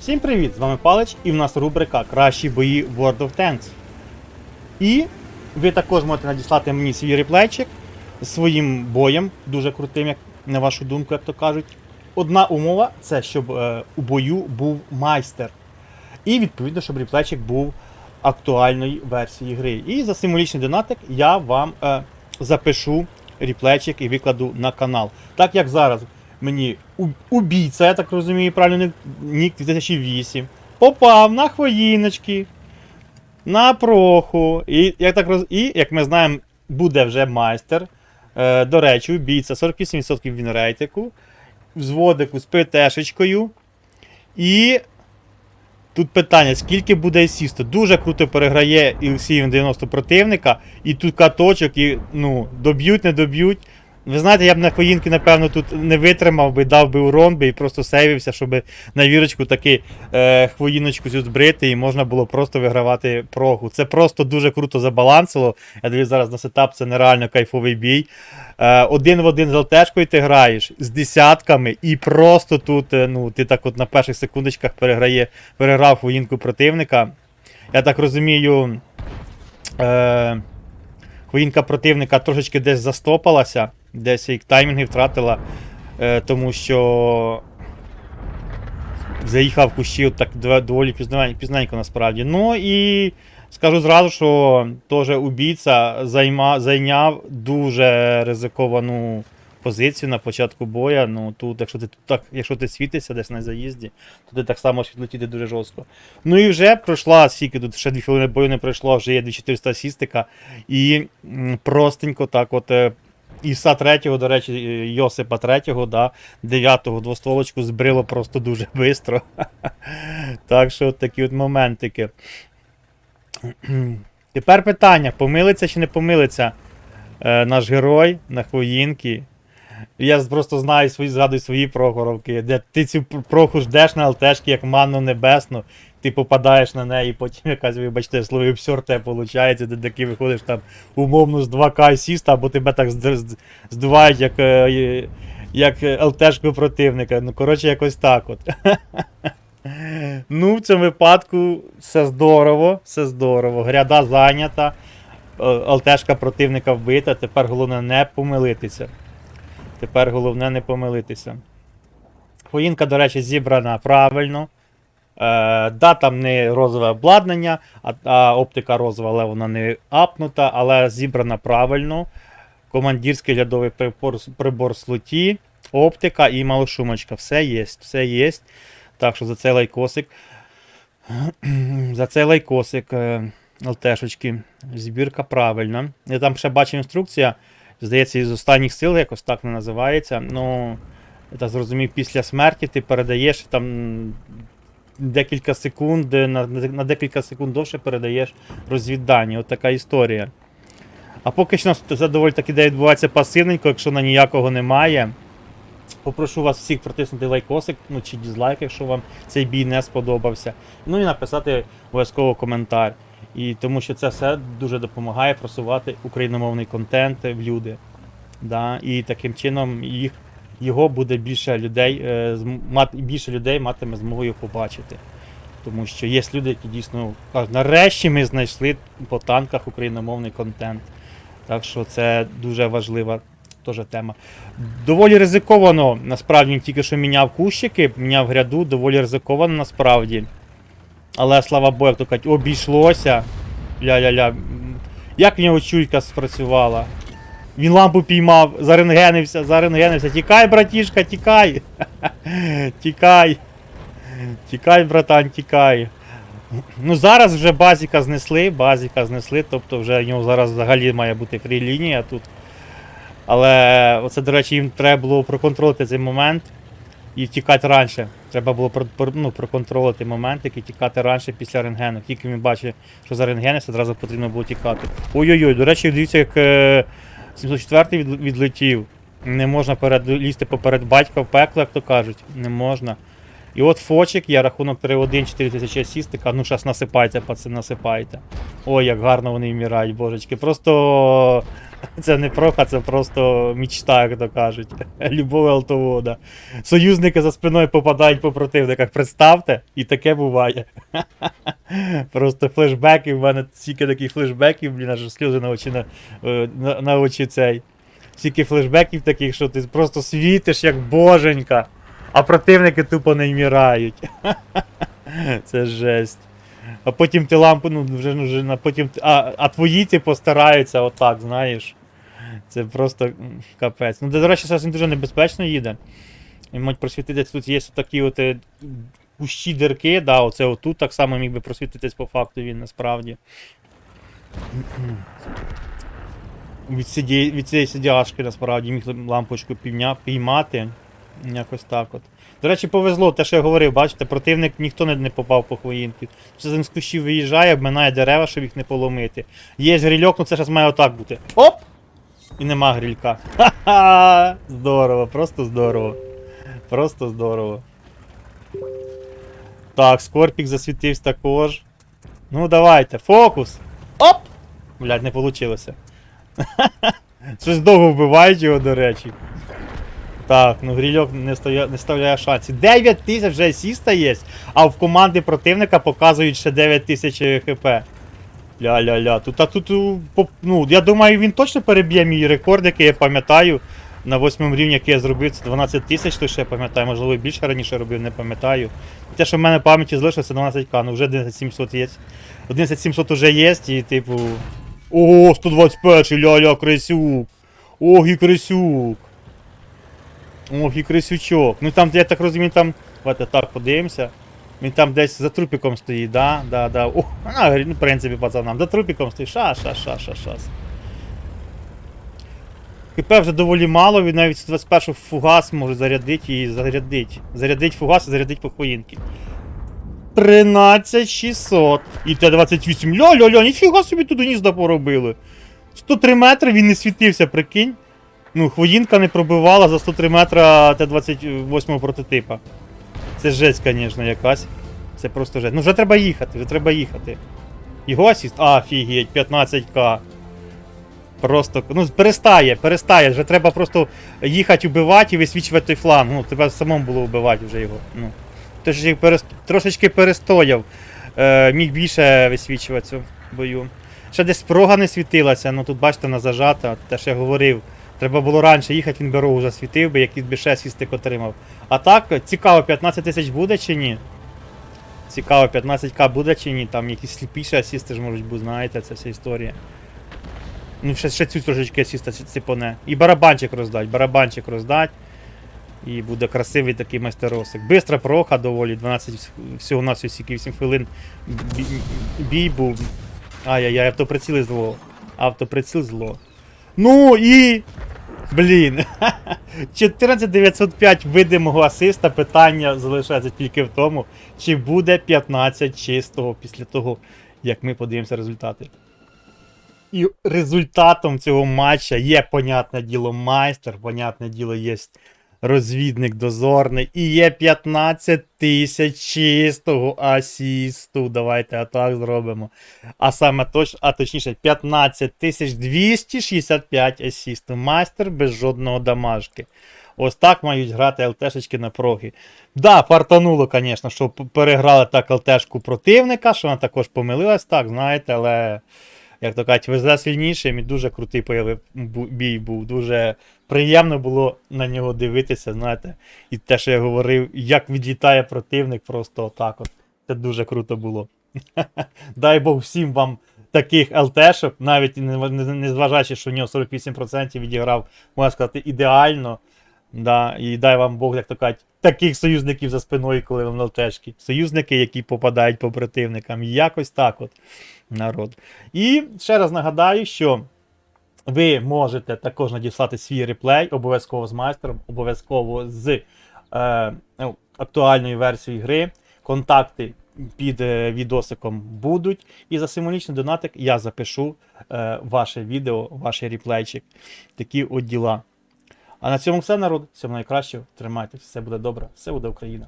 Всім привіт! З вами Палич і в нас рубрика Кращі бої World of Tanks. І ви також можете надіслати мені свій реплейчик своїм боєм, дуже крутим, як на вашу думку, як то кажуть. Одна умова це щоб е, у бою був майстер. І відповідно, щоб реплейчик був актуальної версії гри. І за символічний донатик я вам е, запишу реплейчик і викладу на канал. Так як зараз мені убійця, я так розумію, правильно нік 2008, попав на хвоїночки, на проху. І як, так роз... і, як ми знаємо, буде вже майстер. Е, до речі, убійця 48% він рейтику, взводику з ПТшечкою. І тут питання, скільки буде асісту? Дуже круто переграє Ілсієм 90 противника, і тут каточок, і ну, доб'ють, не доб'ють. Ви знаєте, я б на хвоїнки, напевно, тут не витримав би, дав би урон би і просто сейвився, щоб на вірочку таки е, хвоїночку збрити, і можна було просто вигравати прогу. Це просто дуже круто забалансило. Я дивлюсь зараз на сетап, це нереально кайфовий бій. Е, один в один з ЛТшкою ти граєш з десятками, і просто тут, е, ну, ти так от на перших секундочках переграє, переграв хвоїнку противника. Я так розумію. Е, Хвоїнка противника трошечки десь застопалася, десь і таймінги втратила, е, тому що заїхав в кущі от так доволі пізненько насправді. Ну і скажу зразу, що теж убійця займа, зайняв дуже ризиковану позицію на початку боя. Ну тут, якщо ти так, якщо ти світишся десь на заїзді, то ти так само можеш відлетіти дуже жорстко. Ну і вже пройшла скільки тут ще дві хвилини бою не пройшло, вже є 2400 сістика. І простенько так от. Іса третього, до речі, Йосипа третього, да, дев'ятого двостволочку збрило просто дуже швидко. так що от такі от моментики. Тепер питання: помилиться чи не помилиться е, наш герой на хвоїнки. Я просто знаю свої, згадую свої прохоровки, де ти цю проху ждеш на ЛТшки, як манну небесну, ти попадаєш на неї, потім якась, вибачте, слово обсьор виходить, де таки виходиш там умовно з 2К асіста, або тебе так зд- зд- здувають, як, е, як ЛТшку противника. Ну, коротше, якось так от. Ну, в цьому випадку все здорово, все здорово. Гряда зайнята, е, ЛТшка противника вбита, тепер головне не помилитися. Тепер головне не помилитися. Хвоїнка, до речі, зібрана правильно. Е, да, там не розове обладнання, а, оптика розова, але вона не апнута, але зібрана правильно. Командирський лядовий прибор, прибор слоті, оптика і малошумочка. Все є, все є. Так що за цей лайкосик. за цей лайкосик е, ЛТшечки. Збірка правильна. Я там ще бачив інструкція. Здається, із останніх сил якось так не називається. Ну, я зрозумів, після смерті ти передаєш там декілька секунд, на, на декілька секунд довше передаєш розвіддані. От така історія. А поки що це доволі таки де відбувається пасивненько, якщо на ніякого немає. Попрошу вас всіх протиснути лайкосик, ну чи дізлайк, якщо вам цей бій не сподобався. Ну і написати обов'язково коментар. І тому що це все дуже допомагає просувати україномовний контент в люди. Да? І таким чином їх, його буде більше людей, е, зм- більше людей матиме змогою побачити. Тому що є люди, які дійсно кажуть, нарешті ми знайшли по танках україномовний контент. Так що це дуже важлива теж тема. Доволі ризиковано, насправді тільки що міняв кущики, міняв гряду, доволі ризиковано насправді. Але слава Богу, як то кажуть, обійшлося. Ля-ля-ля. Як в нього чуйка спрацювала? Він лампу піймав, заренгенився, заренгенився. Тікай, братішка, тікай. тікай. Тікай, братан, тікай. Ну зараз вже базіка знесли, базіка знесли, тобто вже в нього зараз взагалі має бути фрі-лінія тут. Але оце, до речі, їм треба було проконтролити цей момент і тікати раніше. Треба було ну, проконтролити момент, і тікати раніше після рентгену. Тільки він бачить, що за рентгенився, одразу потрібно було тікати. Ой-ой-ой, до речі, дивіться, як е, 704 від, відлетів. Не можна перелізти поперед батька в пекло, як то кажуть. Не можна. І от фочик, є рахунок 3-1, 4000 асістика. Ну, зараз насипайте, пацани, насипайте. Ой, як гарно вони вмирають, божечки. Просто Це не проха, це просто мічта, як то кажуть. Любов алтовода. Союзники за спиною попадають по противниках. Представте, і таке буває. Просто флешбеки, в мене стільки таких флешбеків, блін, аж сльози на очі на, е, на, на очі цей. Стільки флешбеків таких, що ти просто світиш як боженька, а противники тупо не вмирають. Це жесть. А потім ти лампу, ну вже, ну, вже на потім. А, а твої ті постараються отак, знаєш. Це просто капець. Ну, до речі, зараз він дуже небезпечно їде. І можуть просвітитись, тут є такі от кущі дірки, да, оце отут так само міг би просвітитись по факту він насправді. Від, сиді, від цієї сидяшки насправді міг лампочку півня, піймати. Якось так от. До речі, повезло, те, що я говорив, бачите, противник ніхто не, не попав по хвоїнки. Це він з кущів виїжджає, обминає дерева, щоб їх не поломити. Є грильок, ну це зараз має отак бути. Оп! І нема грилька. Ха-ха! Здорово, просто здорово. Просто здорово. Так, Скорпік засвітився також. Ну, давайте, фокус! Оп! Блядь, не вийшло. Щось довго вбивають його, до речі. Так, ну грільок не, стоя... не ставляє шансів. 9 тисяч вже асіста є, а в команди противника показують ще 9 тисяч хп. Ля-ля-ля. Тут, а тут, ну, я думаю, він точно переб'є мій рекорд, який я пам'ятаю. На восьмому рівні, який я зробив, це 12 тисяч, то ще я пам'ятаю, можливо, більше раніше робив, не пам'ятаю. Те, що в мене в пам'яті залишилося 12к, ну вже 11700 є. 11700 вже є, і типу. Ого, 121, ля-ля, крисюк. Ох, і крисюк. Ох, і крисючок. Ну там, я так розумію, там. Давайте так подивимося. Він там десь за трупіком стоїть, да? Да, да. О, а, ну, в принципі, пацанам. За трупіком стоїть. Ша, ша, ша, ша, ша. ХП вже доволі мало, він навіть 21 фугас може зарядити і зарядить. Зарядить фугас і зарядить по хвоїнки. 13600. І Т-28. Ля-ля-ля, ніфіга собі тут гнізда поробили. 103 метри він не світився, прикинь. Ну, хвоїнка не пробивала за 103 метра Т-28 прототипа. Це жесть, звісно, якась. Це просто жесть. Ну вже треба їхати, вже треба їхати. Його асіст. А, офігеть, 15к. Просто. Ну, перестає, перестає. Вже треба просто їхати убивати і висвічувати той фланг. Ну, треба самому було вбивати вже його. Ну. Трошечки, перест... Трошечки перестояв. Е, міг більше висвічувати цю бою. Ще десь прога не світилася, ну тут бачите, вона зажата, те, що я говорив. Треба було раніше їхати, він би рогу засвітив би, якийсь би ще свістик отримав. А так, цікаво, 15 тисяч буде чи ні? Цікаво, 15к буде чи ні, там якісь сліпіші асісти ж можуть бути, знаєте, це вся історія. Ну, ще, ще цю трошечки асіста ціпоне. І барабанчик роздать, барабанчик роздать. І буде красивий такий майстеросик. Бистра проха доволі, 12 всього на всього 8 хвилин бій, був. Ай-яй-яй, автоприціли зло. Автоприціл зло. Ну і. Блін. 14905 видимого асиста. Питання залишається тільки в тому, чи буде 15 чистого після того, як ми подивимося результати. І результатом цього матча є, понятне діло, майстер, понятне діло, є розвідник дозорний. І є 15 тисяч чистого асісту. Давайте атак зробимо. А саме точ, а точніше 15 тисяч 265 асісту. Майстер без жодного дамажки. Ось так мають грати ЛТшечки на проги. Да, фартануло, звісно, що переграли так ЛТшку противника, що вона також помилилась, так, знаєте, але, як то кажуть, везе сильнішим і дуже крутий появи- бій був. Дуже приємно було на нього дивитися, знаєте. І те, що я говорив, як відлітає противник, просто отак от. Це дуже круто було. Дай Бог всім вам таких ЛТшок, навіть не зважаючи, що у нього 48% відіграв, можна сказати, ідеально. Да, і дай вам Бог, як то кажуть, таких союзників за спиною, коли вам ЛТшки. Союзники, які попадають по противникам. Якось так от народ. І ще раз нагадаю, що ви можете також надіслати свій реплей, обов'язково з майстером, обов'язково з е, ну, актуальною версією гри. Контакти під е, відосиком будуть. І за символічний донатик я запишу е, ваше відео, ваш реплейчик. Такі от діла. А на цьому все, народ. Всього найкращого. Тримайтесь, все буде добре, все буде Україна.